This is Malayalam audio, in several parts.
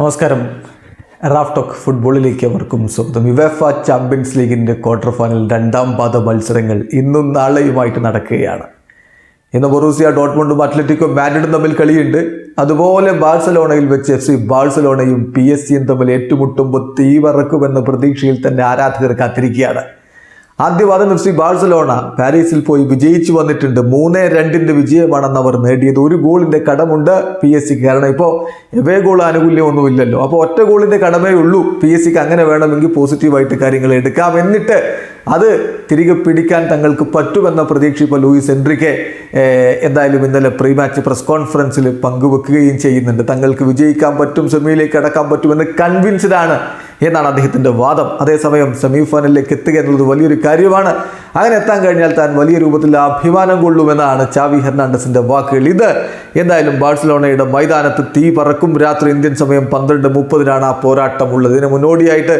നമസ്കാരം. റാഫ്ടോക്ക് ഫുട്ബോളിലേക്ക് അവർക്കും സ്വാഗതം. യുവേഫ ചാമ്പ്യൻസ് ലീഗിന്റെ ക്വാർട്ടർ ഫൈനൽ രണ്ടാം പാദ മത്സരങ്ങൾ ഇന്നും നാളെയുമായിട്ട് നടക്കുകയാണ്. ഇന്ന് ബൊറൂസിയ ഡോട്ട്മുണ്ടും അത്ലറ്റിക്കോ മാഡ്രിഡും തമ്മിൽ കളിയുണ്ട്. അതുപോലെ ബാഴ്സലോണയിൽ വെച്ച് എഫ് സി ബാഴ്സലോണയും പി എസ് സിയും തമ്മിൽ ഏറ്റുമുട്ടുമ്പോൾ തീവറക്കുമെന്ന പ്രതീക്ഷയിൽ തന്നെ ആരാധകർ കാത്തിരിക്കുകയാണ്. ആദ്യവാദം എഫ് സി ബാഴ്സലോണ പാരീസിൽ പോയി വിജയിച്ചു വന്നിട്ടുണ്ട്. മൂന്ന് രണ്ടിന്റെ വിജയമാണെന്ന് അവർ നേടിയത് ഒരു ഗോളിന്റെ കടമുണ്ട് പി എസ് സിക്ക്. കാരണം ഇപ്പോൾ എവേ ഗോൾ ആനുകൂല്യമൊന്നുമില്ലല്ലോ. അപ്പോൾ ഒറ്റ ഗോളിന്റെ കടമേ ഉള്ളൂ. പി എസ് സിക്ക് അങ്ങനെ വേണമെങ്കിൽ പോസിറ്റീവായിട്ട് കാര്യങ്ങൾ എടുക്കാം. എന്നിട്ട് അത് തിരികെ പിടിക്കാൻ തങ്ങൾക്ക് പറ്റുമെന്ന പ്രതീക്ഷ ഇപ്പോൾ ലൂയിസ് എൻട്രിക്കെ എന്തായാലും ഇന്നലെ പ്രീ മാച്ച് പ്രസ് കോൺഫറൻസിൽ പങ്കുവെക്കുകയും ചെയ്യുന്നുണ്ട്. തങ്ങൾക്ക് വിജയിക്കാൻ പറ്റും സെമിയിലേക്ക് അടക്കാൻ പറ്റുമെന്ന് കൺവിൻസ്ഡ് ആണ് എന്നാണ് അദ്ദേഹത്തിന്റെ വാദം. അതേസമയം സെമി ഫൈനലിലേക്ക് എത്തുക എന്നുള്ളത് വലിയൊരു കാര്യമാണ്. അങ്ങനെ എത്താൻ കഴിഞ്ഞാൽ താൻ വലിയ രൂപത്തിൽ അഭിമാനം കൊള്ളുമെന്നാണ് ചാവി ഹെർണാണ്ടസിന്റെ വാക്കുകൾ. ഇത് എന്തായാലും ബാഴ്സലോണയുടെ മൈതാനത്ത് തീ പറക്കും. രാത്രി ഇന്ത്യൻ സമയം പന്ത്രണ്ട് മുപ്പതിനാണ് ആ പോരാട്ടമുള്ളത് ഇതിന് മുന്നോടിയായിട്ട്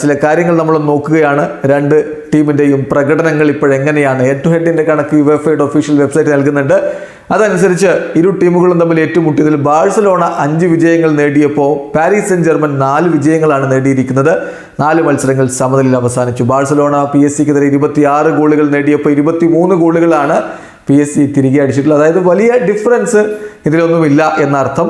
ചില കാര്യങ്ങൾ നമ്മൾ നോക്കുകയാണ്. രണ്ട് ടീമിന്റെയും പ്രകടനങ്ങൾ ഇപ്പോഴെങ്ങനെയാണ് ഹെഡ് ടു ഹെഡിന്റെ കണക്ക് യു എഫ് ഐയുടെ ഒഫീഷ്യൽ വെബ്സൈറ്റ് നൽകുന്നുണ്ട്. അതനുസരിച്ച് ഇരു ടീമുകളും തമ്മിൽ ഏറ്റുമുട്ടിയതിൽ ബാഴ്സലോണ അഞ്ച് വിജയങ്ങൾ നേടിയപ്പോൾ പാരീസ് സെൻ ജർമ്മൻ നാല് വിജയങ്ങളാണ് നേടിയിരിക്കുന്നത്. നാല് മത്സരങ്ങൾ സമനിലയിൽ അവസാനിച്ചു. ബാഴ്സലോണ പി എസ് സിക്കെതിരെ ഇരുപത്തിയാറ് ഗോളുകൾ നേടിയപ്പോൾ ഇരുപത്തി മൂന്ന് ഗോളുകളാണ് പി എസ് സി തിരികെ അടിച്ചിട്ടുള്ളത്. അതായത് വലിയ ഡിഫറൻസ് ഇതിലൊന്നുമില്ല എന്നർത്ഥം.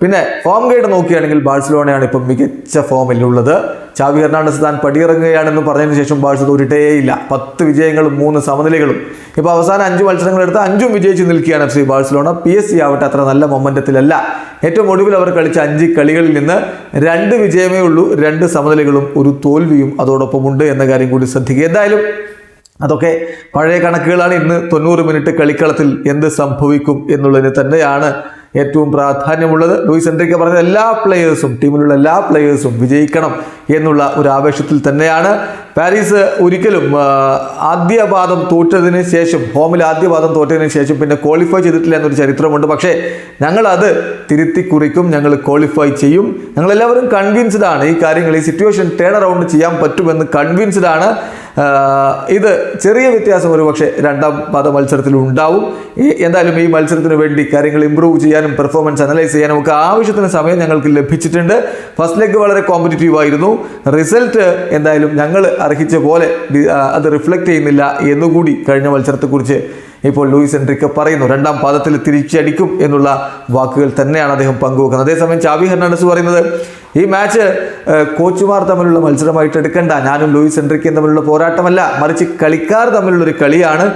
പിന്നെ ഫോം ഗൈഡ് നോക്കുകയാണെങ്കിൽ ബാഴ്സലോണയാണ് ഇപ്പം മികച്ച ഫോമിലുള്ളത് ചാവി ഹെർണാണ്ടസ് താൻ പടിയിറങ്ങുകയാണെന്ന് പറഞ്ഞതിന് ശേഷം ബാഴ്സ തോറ്റിട്ടേയില്ല. പത്ത് വിജയങ്ങളും മൂന്ന് സമനിലകളും. ഇപ്പോൾ അവസാന അഞ്ച് മത്സരങ്ങൾ എടുത്ത് അഞ്ചും വിജയിച്ച് നിൽക്കുകയാണ് F C Barcelona. P S C ആവട്ടെ അത്ര നല്ല മൊമെന്റത്തിലല്ല ഏറ്റവും ഒടുവിൽ അവർ കളിച്ച അഞ്ച് കളികളിൽ നിന്ന് രണ്ട് വിജയമേ ഉള്ളൂ രണ്ട് സമനിലകളും ഒരു തോൽവിയും അതോടൊപ്പമുണ്ട് എന്ന കാര്യം കൂടി ശ്രദ്ധിക്കുക. എന്തായാലും അതൊക്കെ പഴയ കണക്കുകളാണ്. ഇന്ന് തൊണ്ണൂറ് മിനിറ്റ് കളിക്കളത്തിൽ എന്ത് സംഭവിക്കും എന്നുള്ളതിന് തന്നെയാണ് ഏറ്റവും പ്രാധാന്യമുള്ളത് ലൂയിസ് എൻട്രിക്ക പറഞ്ഞ എല്ലാ പ്ലെയേഴ്സും ടീമിലുള്ള എല്ലാ പ്ലെയേഴ്സും വിജയിക്കണം എന്നുള്ള ഒരു ആവേശത്തിൽ തന്നെയാണ്. പാരീസ് ഒരിക്കലും ആദ്യപാദം ആദ്യ തോറ്റതിന് ശേഷം ഹോമിൽ ആദ്യപാദം തോറ്റതിന് ശേഷം പിന്നെ ക്വാളിഫൈ ചെയ്തിട്ടില്ല എന്നൊരു ചരിത്രമുണ്ട്. പക്ഷേ ഞങ്ങളത് തിരുത്തി കുറിക്കും ഞങ്ങൾ ക്വാളിഫൈ ചെയ്യും. ഞങ്ങളെല്ലാവരും കൺവിൻസ്ഡ് ആണ് ഈ കാര്യങ്ങൾ ഈ സിറ്റുവേഷൻ ടേൺ അറൗണ്ട് ചെയ്യാൻ പറ്റുമെന്ന് കൺവിൻസ്ഡ് ആണ്. ഇത് ചെറിയ വ്യത്യാസം ഒരുപക്ഷെ രണ്ടാം പാദ മത്സരത്തിൽ ഉണ്ടാവും എന്തായാലും ഈ മത്സരത്തിന് വേണ്ടി കാര്യങ്ങൾ ഇമ്പ്രൂവ് ചെയ്യാനും പെർഫോമൻസ് അനലൈസ് ചെയ്യാനും ഒക്കെ ആവശ്യത്തിന് സമയം ഞങ്ങൾക്ക് ലഭിച്ചിട്ടുണ്ട്. ഫസ്റ്റ് ലെഗ് വളരെ കോമ്പറ്റീറ്റീവ് ആയിരുന്നു. റിസൾട്ട് എന്തായാലും ഞങ്ങൾ അർഹിച്ച പോലെ അത് റിഫ്ലക്റ്റ് ചെയ്യുന്നില്ല എന്നുകൂടി കഴിഞ്ഞ മത്സരത്തെക്കുറിച്ച് ഇപ്പോൾ ലൂയിസ് എൻട്രിക്ക് പറയുന്നു. രണ്ടാം പാദത്തിൽ തിരിച്ചടിക്കും എന്നുള്ള വാക്കുകൾ തന്നെയാണ് അദ്ദേഹം പങ്കുവെക്കുന്നത്. അതേസമയം ചാവി ഹെർണാണ്ടസ് പറയുന്നത് ഈ മാച്ച് കോച്ചുമാർ തമ്മിലുള്ള മത്സരമായിട്ട് എടുക്കണ്ട. ഞാനും ലൂയിസ് എൻട്രിക്കും തമ്മിലുള്ള പോരാട്ടമല്ല. മറിച്ച് കളിക്കാർ തമ്മിലുള്ള ഒരു കളിയാണ്.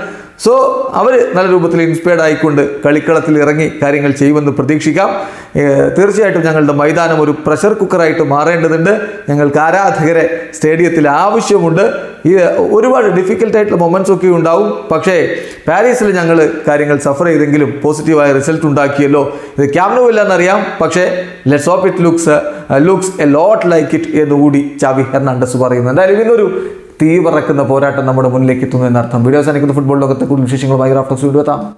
സോ അവർ നല്ല രൂപത്തിൽ ഇൻസ്പയർഡ് ആയിക്കൊണ്ട് കളിക്കളത്തിൽ ഇറങ്ങി കാര്യങ്ങൾ ചെയ്യുമെന്ന് പ്രതീക്ഷിക്കാം. തീർച്ചയായിട്ടും ഞങ്ങളുടെ മൈതാനം ഒരു പ്രഷർ കുക്കറായിട്ട് മാറേണ്ടതുണ്ട്. ഞങ്ങൾക്ക് ആരാധകരെ സ്റ്റേഡിയത്തിൽ ആവശ്യമുണ്ട്. ഈ ഒരുപാട് ഡിഫിക്കൽട്ടായിട്ടുള്ള മൊമെന്റ്സ് ഒക്കെ ഉണ്ടാവും. പക്ഷേ പാരീസിൽ ഞങ്ങൾ കാര്യങ്ങൾ സഫർ ചെയ്തെങ്കിലും പോസിറ്റീവായ റിസൾട്ട് ഉണ്ടാക്കിയല്ലോ. ഇത് ക്യാമ്നോ ഇല്ല എന്നറിയാം പക്ഷേ let's hope it looks looks a lot like it എന്നുകൂടി ചാവി ഹെർണാണ്ടസ് പറയുന്നു എന്തായാലും ഇന്നൊരു തീ പറക്കുന്ന പോരാട്ടം നമ്മുടെ മുന്നിലേക്ക് എത്തുന്നു എന്നർത്ഥം. വീഡിയോസ് അനുക്കുന്ന ഫുട്ബോൾ ലോകത്തെ കൂടുതൽ വിശേഷങ്ങളുമായി ഭയങ്കര എത്താം.